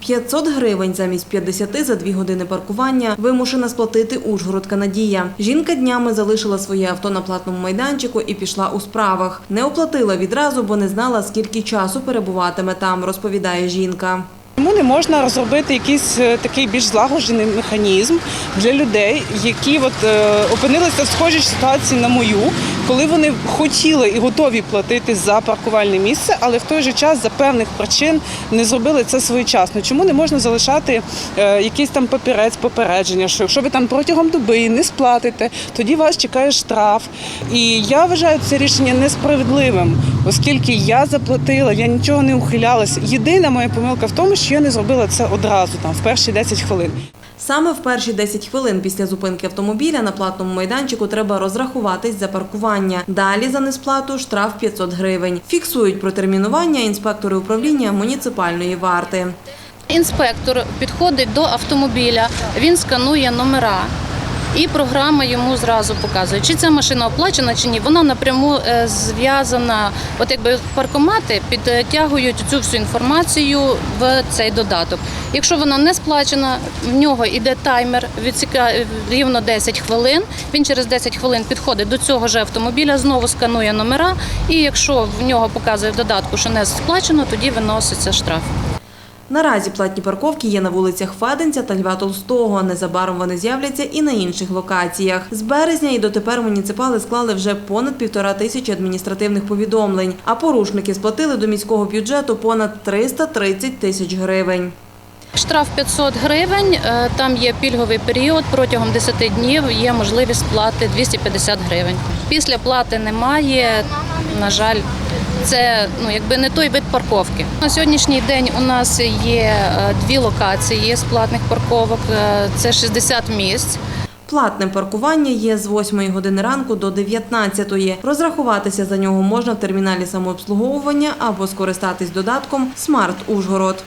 500 гривень замість 50 за дві години паркування вимушена сплатити Ужгородка Надія. Жінка днями залишила своє авто на платному майданчику і пішла у справах. Не оплатила відразу, бо не знала, скільки часу перебуватиме там, розповідає жінка. Чому не можна розробити якийсь е, такий більш злагоджений механізм для людей, які от е, опинилися в схожій ситуації на мою, коли вони хотіли і готові платити за паркувальне місце, але в той же час за певних причин не зробили це своєчасно. Чому не можна залишати е, якийсь там папірець попередження, що якщо ви там протягом доби не сплатите, тоді вас чекає штраф. І я вважаю це рішення несправедливим, оскільки я заплатила, я нічого не ухилялася. Єдина моя помилка в тому, що я не зробила це одразу, там в перші 10 хвилин. Саме в перші 10 хвилин після зупинки автомобіля на платному майданчику треба розрахуватись за паркування. Далі за несплату штраф 500 гривень. Фіксують протермінування інспектори управління муніципальної варти. Інспектор підходить до автомобіля, він сканує номера. І програма йому зразу показує, чи ця машина оплачена чи ні. Вона напряму е, зв'язана. От якби паркомати підтягують цю всю інформацію в цей додаток. Якщо вона не сплачена, в нього йде таймер, відсікає рівно 10 хвилин. Він через 10 хвилин підходить до цього ж автомобіля, знову сканує номера. І якщо в нього показує в додатку, що не сплачено, тоді виноситься штраф. Наразі платні парковки є на вулицях Феденця та Льва Толстого. Незабаром вони з'являться і на інших локаціях. З березня і дотепер муніципали склали вже понад півтора тисячі адміністративних повідомлень, а порушники сплатили до міського бюджету понад 330 тисяч гривень. Штраф 500 гривень. е, Там є пільговий період. Протягом 10 днів є можливість сплати 250 гривень. Після плати немає. На жаль, це ну якби не той вид парковки. На сьогоднішній день у нас є е, дві локації з платних парковок. Е, Це 60 місць. Платне паркування є з 8 години ранку до 19. Розрахуватися за нього можна в терміналі самообслуговування або скористатись додатком Смарт Ужгород.